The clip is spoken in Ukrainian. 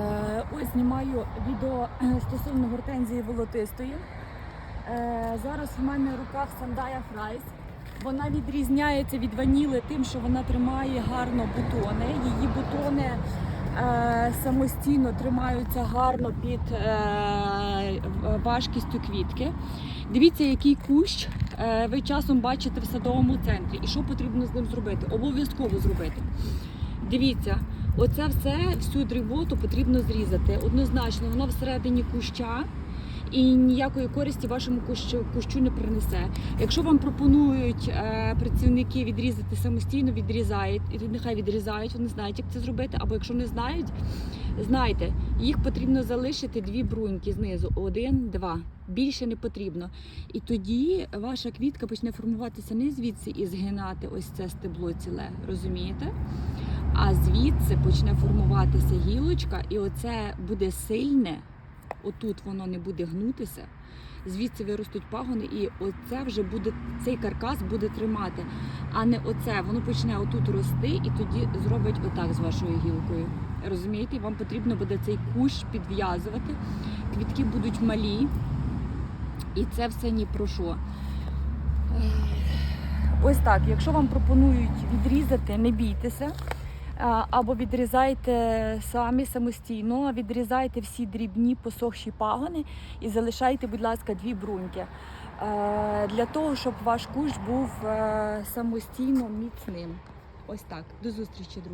Е, Ось знімаю відео е, стосовно гортензії волотистої. Е, Зараз в мене в руках Сандая Фрайс. Вона відрізняється від ваніли тим, що вона тримає гарно бутони. Її бутони самостійно тримаються гарно під важкістю квітки. Дивіться, який кущ ви часом бачите в садовому центрі і що потрібно з ним зробити. Обов'язково зробити. Дивіться, оце все, всю дріботу потрібно зрізати. Однозначно, вона всередині куща. І ніякої користі вашому кущу, кущу не принесе. Якщо вам пропонують е, працівники відрізати самостійно, відрізають, і нехай відрізають, вони знають, як це зробити. Або якщо не знають, знайте, їх потрібно залишити дві бруньки знизу: один, два. Більше не потрібно. І тоді ваша квітка почне формуватися не звідси і згинати ось це стебло ціле, розумієте? Звідси почне формуватися гілочка, і оце буде сильне. Отут воно не буде гнутися. Звідси виростуть пагони, і оце вже буде цей каркас буде тримати. А не оце. Воно почне отут рости і тоді зробить отак з вашою гілкою. Розумієте? Вам потрібно буде цей кущ підв'язувати. Квітки будуть малі. І це все ні про що. Ось так. Якщо вам пропонують відрізати, не бійтеся. Або відрізайте самі самостійно, відрізайте всі дрібні посохші пагони і залишайте, будь ласка, дві бруньки. Е, Для того, щоб ваш кущ був е, самостійно міцним. Ось так. До зустрічі, друзі.